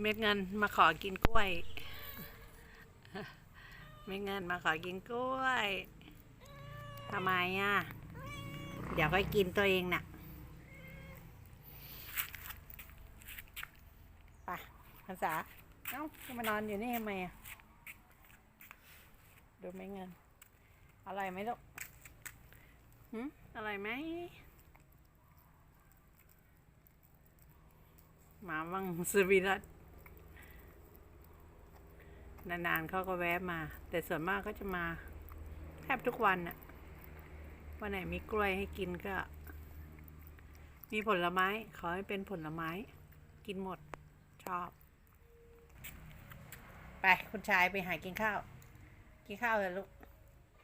เม็ดเงินมาขอกินกล้วย เม็ดเงินมาขอกินกล้วย ทำไมอะ เดี๋ยวค่อยกินตัวเองน่ะไปภาษา เอ้าจะมานอนอยู่นี่ทำไมอะ ดูเม็ดเงิน อร่อยไหมลูกหืมอร่อยไหมหมาวังสวีรัต นานๆเขาก็แวะมา แต่ส่วนมากก็จะมาแทบทุกวันน่ะวันไหนมีกล้วยให้กินก็ มีผลไม้ ขอให้เป็นผลไม้ กินหมดชอบ ไป คุณชายไปหากินข้าว กินข้าวเลยลูก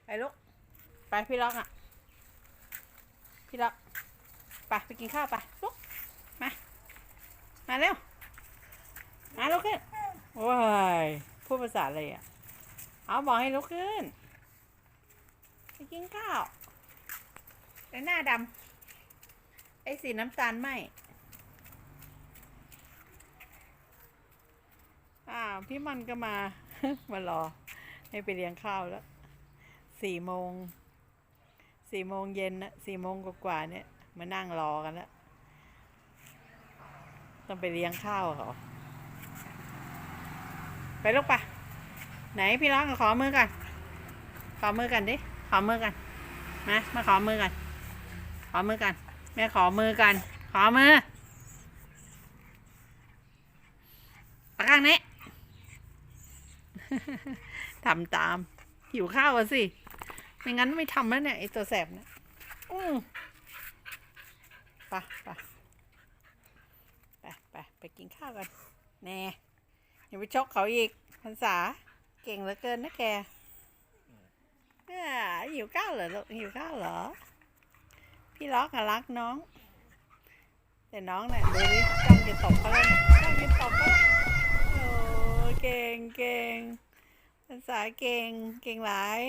ไปลูก ไปพี่ล็อกอะพี่ล็อกไปไปกินข้าวไปลูกมา มาเร็ว มาลุกขึ้นว้าย พูดภาษาอะไรอะ เอาบอกให้ลุกขึ้น ไปกินข้าวไอ้หน้าดำไอ้สีน้ำตาลไหมอ้าว พี่มันก็มา มารอ ให้ไปเลี้ยงข้าวแล้ว สี่โมง สี่โมงเย็นนะสี่โมงกว่าๆเนี่ย มานั่งรอกันแล้ว ต้องไปเลี้ยงข้าวเขา ไปลูกปะไหนพี่ร้องขอมือกัน ขอมือกันดิ ขอมือกัน มามาขอมือกัน ขอมือกัน แม่ขอมือกัน ขอมือปากข้างนี้ทำตาม หิวข้าวสิ ไม่งั้นไม่ทำแล้วเนี่ยไอตัวแสบเนะอือไปไปไปไปไปกินข้าวกัน แน่ อย่าไปชกเขาอีกพรรษา เก่งเหลือเกินนะแกหิวข้าวเหรอลูกหิวข้าวเหรอ พี่ล็อกอะรักน้อง แต่น้องเนี่ยดูดิจ้องจะตบเขาแล้วเนี่ยจ้องจะตบเขาโอ้เก่งเก่งภาษาเก่งเก่งหลาย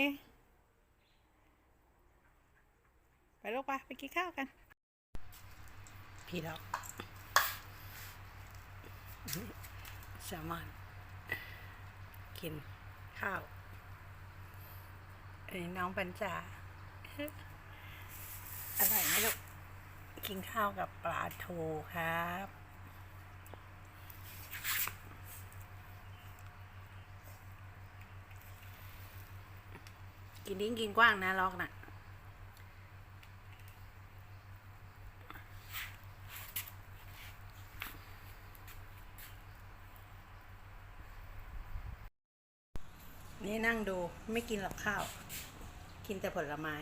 ไปลูกไปไปกินข้าวกัน พี่ล็อก แซลมอน กินข้าวไอ้น้องปัญจาอร่อยไหมลูก กินข้าวกับปลาทูครับกินดิ้งกินกว้างนะล็อกน่ะ นี่นั่งดูไม่กินหรอกข้าว กินแต่ผลไม้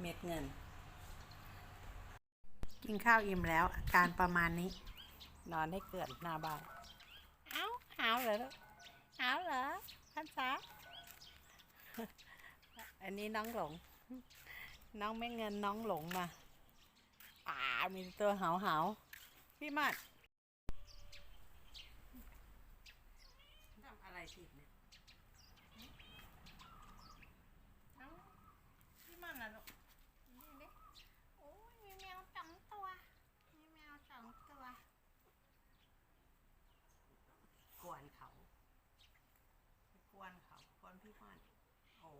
เม็ดเงิน กินข้าวอิ่มแล้วอาการประมาณนี้ นอนให้เกิดหน้าบ้านเอ้าหาวเหรอลูกหาวเหรอพันษาอันนี้น้องหลง น้องไม่เงินน้องหลงมา อ่ามีตัวหาวหาวๆพี่มัด ทำอะไรผิดเนี่ยเอ้าพี่มันล่ะลูกนี่ดิโอ้ยมีแมวสองตัว มีแมวสองตัว กวนเขาไปกวนเขากวนพี่มัน โอ้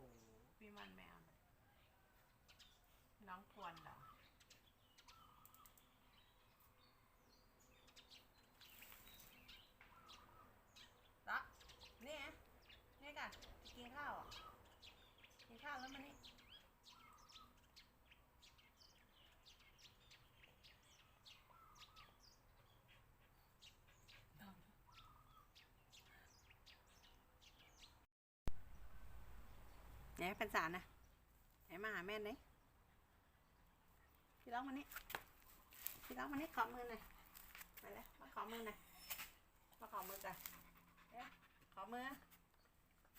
พี่มันแมวเลยน้องควนเหรอ ละนี่ไงนี่กันกินข้าวอะ กินข้าวแล้วมานี่ ไหนพันสารนะไหนมาหาแม่ไหนพี่ร้องมานี่พี่ร้องมานี่ขอมือหน่อยมาแล้วมาขอมือหน่อยมาขอมือกันขอมือ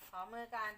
ขอมือกัน